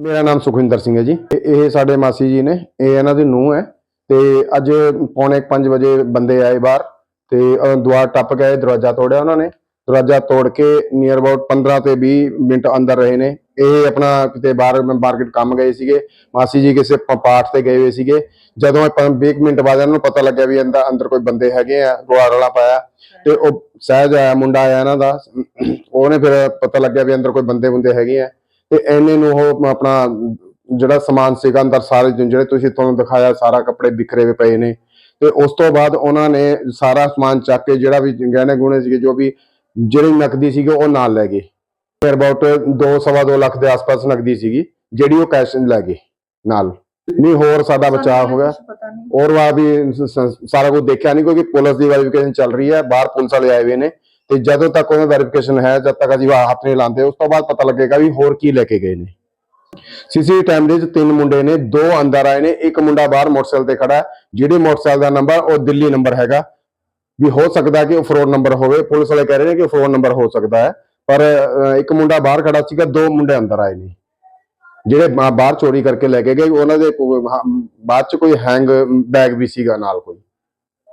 ਮੇਰਾ ਨਾਮ ਸੁਖਵਿੰਦਰ ਸਿੰਘ ਹੈ ਜੀ। ਤੇ ਇਹ ਸਾਡੇ ਮਾਸੀ ਜੀ ਨੇ। ਇਹ ਇਹਨਾਂ ਦੀ ਨੂੰਹ ਹੈ। ਤੇ ਅੱਜ ਪੌਣੇ 5 ਵਜੇ ਬੰਦੇ ਆਏ ਬਾਹਰ ਤੇ ਦੁਆਰ ਟੱਪ ਗਏ ਦਰਵਾਜ਼ਾ ਤੋੜਿਆ ਉਹਨਾਂ ਨੇ। ਦਰਵਾਜ਼ਾ ਤੋੜ ਕੇ ਨੀਅਰ ਅਬਾਊਟ 15 ਤੇ 20 ਮਿੰਟ ਅੰਦਰ ਰਹੇ ਨੇ। ਇਹ ਆਪਣਾ ਕਿਤੇ ਬਾਹਰ ਮਾਰਕੀਟ ਕੰਮ ਗਏ ਸੀਗੇ। ਮਾਸੀ ਜੀ ਕਿਸੇ ਪਾਠ ਤੇ ਗਏ ਹੋਏ ਸੀਗੇ। ਜਦੋਂ ਇਹ ਪੰ- 20 ਮਿੰਟ ਬਾਅਦ ਇਹਨਾਂ ਨੂੰ ਪਤਾ ਲੱਗਿਆ ਵੀ ਅੰਦਰ ਅੰਦਰ ਕੋਈ ਬੰਦੇ ਹੈਗੇ ਆ ਰੋਲਾ ਰੌਲਾ ਪਾਇਆ। ਤੇ ਉਹ ਸਹਿਜ ਆਇਆ, ਮੁੰਡਾ ਆਇਆ ਇਹਨਾਂ ਦਾ। ਉਹਨੇ ਫਿਰ ਪਤਾ ਲੱਗਿਆ ਵੀ ਅੰਦਰ ਕੋਈ ਬੰਦੇ ਬੰਦੇ ਹੈਗੇ ਆ। ਤੇ ਐਨੇ ਨੂੰ ਉਹ ਆਪਣਾ ਜਿਹੜਾ ਸਮਾਨ ਸੀਗਾ ਅੰਦਰ ਸਾਰੇ ਜਿਹੜੇ ਤੁਸੀਂ ਤੁਹਾਨੂੰ ਦਿਖਾਇਆ, ਸਾਰਾ ਕੱਪੜੇ ਬਿਖਰੇ ਹੋਏ ਪਏ ਨੇ। ਤੇ ਉਸ ਤੋਂ ਬਾਅਦ ਉਹਨਾਂ ਨੇ ਸਾਰਾ ਸਮਾਨ ਚੱਕ ਕੇ ਜਿਹੜਾ ਵੀ ਗਹਿਣੇ ਗੁਣੇ ਸੀਗੇ, ਜੋ ਵੀ ਜਿਹੜੀ ਨਕਦੀ ਸੀਗੀ, ਉਹ ਨਾਲ ਲੈ ਗਏ। ਫਿਰ ਅਬਾਊਟ 2 ਸਵਾ 2 ਲੱਖ ਦੇ ਆਸ-ਪਾਸ ਨਕਦੀ ਸੀਗੀ, ਜਿਹੜੀ ਉਹ ਕੈਸ਼ ਲੈ ਗਏ ਨਾਲ। ਨਹੀਂ, ਹੋਰ ਸਾਡਾ ਬਚਾਅ ਹੋ ਗਿਆ। ਪਤਾ ਨਹੀਂ ਔਰ ਵਾ ਵੀ ਸਾਰਾ ਕੁਝ ਦੇਖਿਆ ਨਹੀਂ ਕਿਉਂਕਿ ਪੁਲਿਸ ਦੀ ਵੈਰੀਫਿਕੇਸ਼ਨ ਚੱਲ ਰਹੀ ਹੈ, ਬਾਹਰ ਪੁਲਿਸ ਵਾਲੇ ਆਏ ਹੋਏ ਨੇ। ਤੇ ਜਦੋਂ ਤੱਕ ਉਹਨਾਂ ਵੈਰੀਫਿਕੇਸ਼ਨ ਹੈ, ਜਦ ਤੱਕ ਅਸੀਂ ਹੱਥ ਨਹੀਂ ਲਾਉਂਦੇ, ਉਸ ਤੋਂ ਬਾਅਦ ਪਤਾ ਲੱਗੇਗਾ ਵੀ ਹੋਰ ਕੀ ਲੈ ਕੇ ਗਏ ਨੇ। ਸੀਸੀ ਕੈਮਰੇ 'ਚ ਤਿੰਨ ਮੁੰਡੇ ਨੇ, ਦੋ ਅੰਦਰ ਆਏ ਨੇ, ਇੱਕ ਮੁੰਡਾ ਬਾਹਰ ਮੋਟਰਸਾਈਕਲ ਤੇ ਖੜਾ ਜਿਹੜੇ ਮੋਟਰਸਾਈਕਲ ਦਾ ਨੰਬਰ ਉਹ ਦਿੱਲੀ ਨੰਬਰ ਹੈਗਾ। ਵੀ ਹੋ ਸਕਦਾ ਕਿ ਉਹ ਫਰੋਡ ਨੰਬਰ ਹੋਵੇ, ਪੁਲਿਸ ਵਾਲੇ ਕਹਿ ਰਹੇ ਨੇ ਕਿ ਫਰੋਡ ਨੰਬਰ ਹੋ ਸਕਦਾ ਹੈ। ਪਰ ਇੱਕ ਮੁੰਡਾ ਬਾਹਰ ਖੜਾ ਸੀਗਾ, ਦੋ ਮੁੰਡੇ ਅੰਦਰ ਆਏ ਨੇ। ਜਿਹੜੇ ਬਾਹਰ ਚੋਰੀ ਕਰਕੇ ਲੈ ਕੇ ਗਏ, ਉਹਨਾਂ ਦੇ ਬਾਅਦ ਚ ਕੋਈ ਹੈਂਗ ਬੈਗ ਵੀ ਸੀਗਾ ਨਾਲ ਕੋਈ।